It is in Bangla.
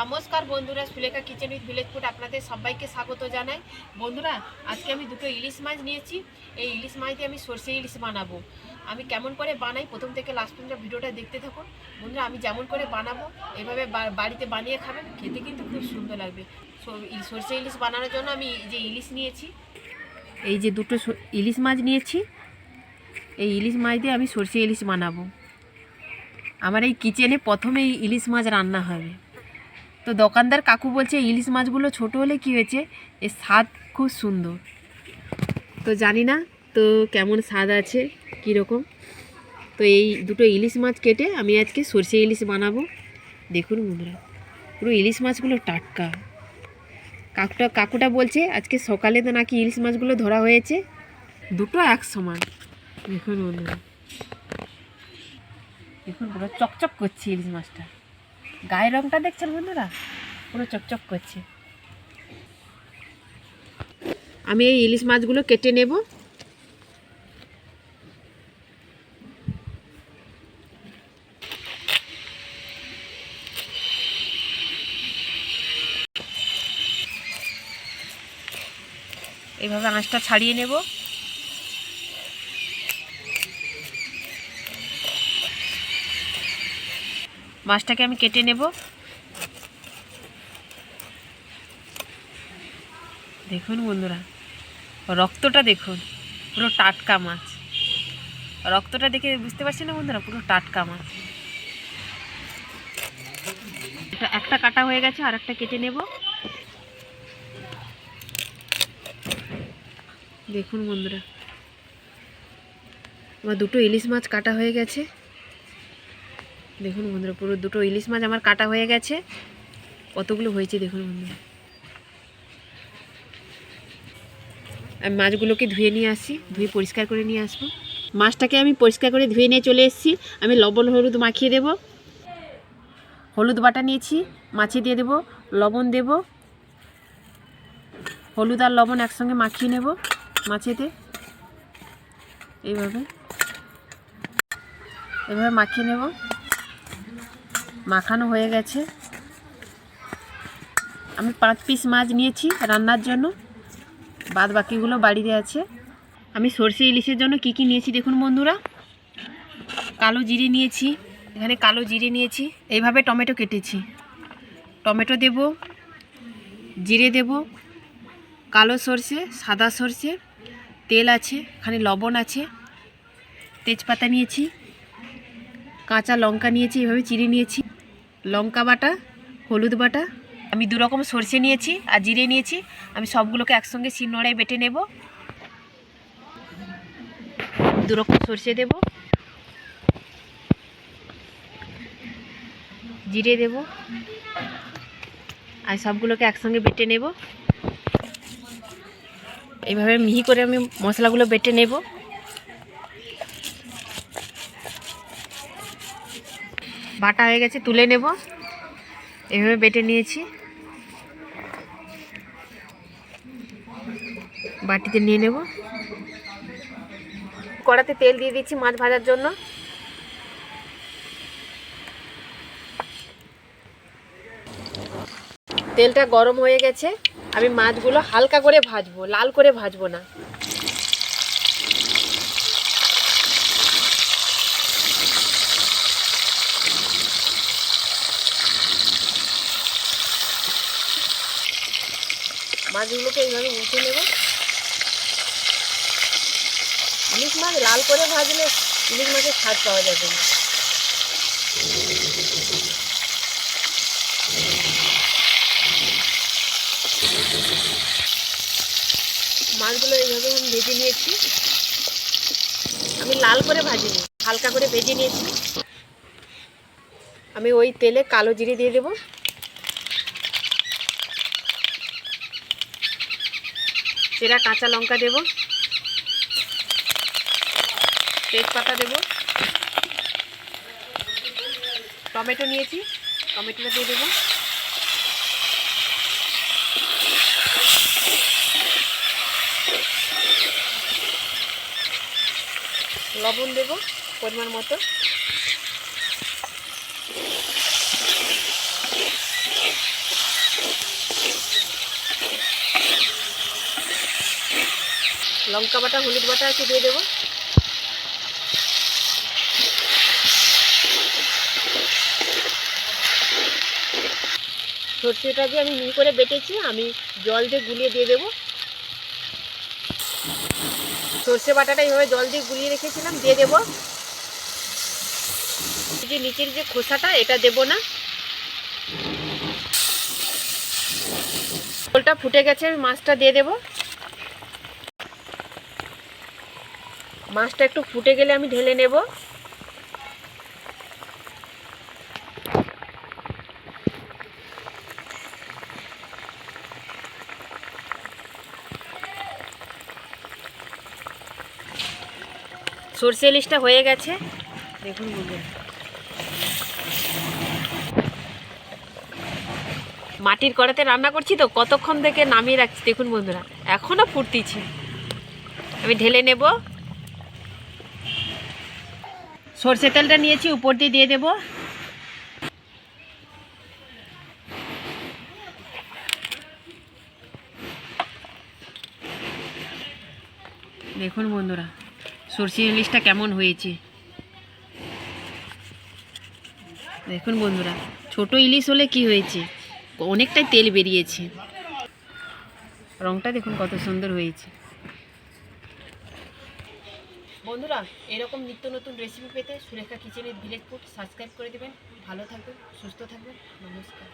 নমস্কার বন্ধুরা, Sulekha kitchen with village food আপনাদের সবাইকে স্বাগত জানাই। বন্ধুরা, আজকে আমি দুটো ইলিশ মাছ নিয়েছি। এই ইলিশ মাছ দিয়ে আমি সর্ষে ইলিশ বানাবো। আমি কেমন করে বানাই, প্রথম থেকে লাস্ট পর্যন্ত ভিডিওটা দেখতে থাকুন। বন্ধুরা, আমি যেমন করে বানাবো, এভাবে বাড়িতে বানিয়ে খাবেন, খেতে কিন্তু খুব সুন্দর লাগবে। সর্ষে ইলিশ বানানোর জন্য আমি যে ইলিশ নিয়েছি, এই যে দুটো ইলিশ মাছ নিয়েছি, এই ইলিশ মাছ দিয়ে আমি সর্ষে ইলিশ বানাবো। আমার এই কিচেনে প্রথমে ইলিশ মাছ রান্না হবে। তো দোকানদার কাকু বলছে, ইলিশ মাছগুলো ছোট হলে কি হয়েছে? এর স্বাদ খুব সুন্দর। তো জানি না, তো কেমন স্বাদ আছে, কীরকম? তো এই দুটো ইলিশ মাছ কেটে আমি আজকে সর্ষে ইলিশ বানাবো। দেখুন বন্ধুরা, পুরো ইলিশ মাছগুলো টাটকা। কাকুটা কাকুটা বলছে, আজকে সকালে তো নাকি ইলিশ মাছগুলো ধরা হয়েছে। দুটো এক সমান। দেখুন বন্ধুরা। দেখুন পুরো চকচক করছে ইলিশ মাছটা। গায়ের রংটা দেখছেন বন্ধুরা? পুরো চকচক করছে। আমি এই ইলিশ মাছগুলো কেটে নেব। এইভাবে আঁশটা ছাড়িয়ে নেব। মাছটাকে আমি কেটে নেব। দেখুন বন্ধুরা, রক্তটা দেখুন, পুরো টাটকা মাছ। রক্তটা দেখে বুঝতে পারছি না বন্ধুরা, পুরো টাটকা মাছ। একটা কাটা হয়ে গেছে আর একটা কেটে নেব। দেখুন বন্ধুরা, আমার দুটো ইলিশ মাছ কাটা হয়ে গেছে। দেখুন বন্ধুরা, পুরো দুটো ইলিশ মাছ আমার কাটা হয়ে গেছে। কতগুলো হয়েছে দেখুন বন্ধুরা। আমি মাছগুলোকে ধুয়ে নিয়ে আসি, ধুয়ে পরিষ্কার করে নিয়ে আসব। মাছটাকে আমি পরিষ্কার করে ধুয়ে নিয়ে চলে এসেছি। আমি লবণ, হলুদ মাখিয়ে দেব। হলুদ বাটা নিয়েছি মাছে দিয়ে দেব, লবণ দেব। হলুদ আর লবণ একসঙ্গে মাখিয়ে নেব মাছেতে। এইভাবে। এভাবে মাখিয়ে নেব। মাখানো হয়ে গেছে। আমি পাঁচ পিস মাছ নিয়েছি রান্নার জন্য। বাদ বাকিগুলো বাড়িতে আছে। আমি সর্ষে ইলিশের জন্য কি কি নিয়েছি দেখুন বন্ধুরা। কালো জিরে নিয়েছি, এখানে কালো জিরে নিয়েছি, এইভাবে টমেটো কেটেছি। টমেটো দেব, জিরে দেব, কালো সর্ষে, সাদা সর্ষে, তেল আছে, এখানে লবণ আছে, তেজপাতা নিয়েছি, কাঁচা লঙ্কা নিয়েছি এভাবে চিড়ে নিয়েছি। লঙ্কা বাটা, হলুদ বাটা। আমি দু রকম সর্ষে নিয়েছি আর জিরে নিয়েছি। আমি সবগুলোকে একসঙ্গে শিলনোড়ায় বেটে নেব। দু রকম সর্ষে দেব। জিরে দেব। আর সবগুলোকে একসঙ্গে বেটে নেব। এইভাবে মিহি করে আমি মশলাগুলো বেটে নেব। বাটা হয়ে গেছে, তুলে নেব। এভাবে বেটে নিয়েছি। বাটিতে নিয়ে নেব। কড়াতে তেল দিয়ে দিচ্ছি মাছ ভাজার জন্য। তেলটা গরম হয়ে গেছে। আমি মাছগুলো হালকা করে ভাজবো, লাল করে ভাজবো না। মাছগুলোকে এইভাবে উঠে নেব। ইলিশ মাছ লাল করে ভাজলে ইলিশ মাছের স্বাদ পাওয়া যাবে না। মাছগুলো এইভাবে আমি ভেজে নিয়েছি। আমি লাল করে ভাজিনি, হালকা করে ভেজে নিয়েছি। আমি ওই তেলে কালো জিরে দিয়ে দেবো। চেরা কাঁচা লঙ্কা দেব। তেজপাতা দেব। টমেটো নিয়েছি, টমেটোটা দিয়ে দেবো। লবণ দেব পরিমাণ মতো। লঙ্কা বাটা, হলুদ বাটা একটু দিয়ে দেবো। সর্ষেটা দিয়ে আমি মিহি করে বেটেছি, আমি জল দিয়ে গুলিয়ে দিয়ে দেবো। সর্ষে বাটাটা এইভাবে জল দিয়ে গুলিয়ে রেখেছিলাম, দিয়ে দেবো। যে নিচের যে খোসাটা, এটা দেবো না। ফুটে গেছে আমি মাছটা দিয়ে দেবো। মাছটা একটু ফুটে গেলে আমি ঢেলে নেব। সর্ষে ইলিশটা হয়ে গেছে। দেখুন বন্ধুরা। মাটির কড়াতে রান্না করছি তো, কতক্ষণ থেকে নামিয়ে রাখছি? দেখুন বন্ধুরা, এখনও ফুটতিছে। আমি ঢেলে নেব। সর্ষে তেলটা নিয়েছি, উপর দিয়ে দিয়ে দেবো। দেখুন বন্ধুরা সর্ষে ইলিশটা কেমন হয়েছে। দেখুন বন্ধুরা, ছোট ইলিশ হলে কি হয়েছে? অনেকটাই তেল বেরিয়েছে। রংটা দেখুন কত সুন্দর হয়েছে। বন্ধুরা, এরকম নিত্য নতুন রেসিপি পেতে সুরেখা কিচেনের ভিলেজ ফুড সাবস্ক্রাইব করে দেবেন। ভালো থাকবেন, সুস্থ থাকবেন। নমস্কার।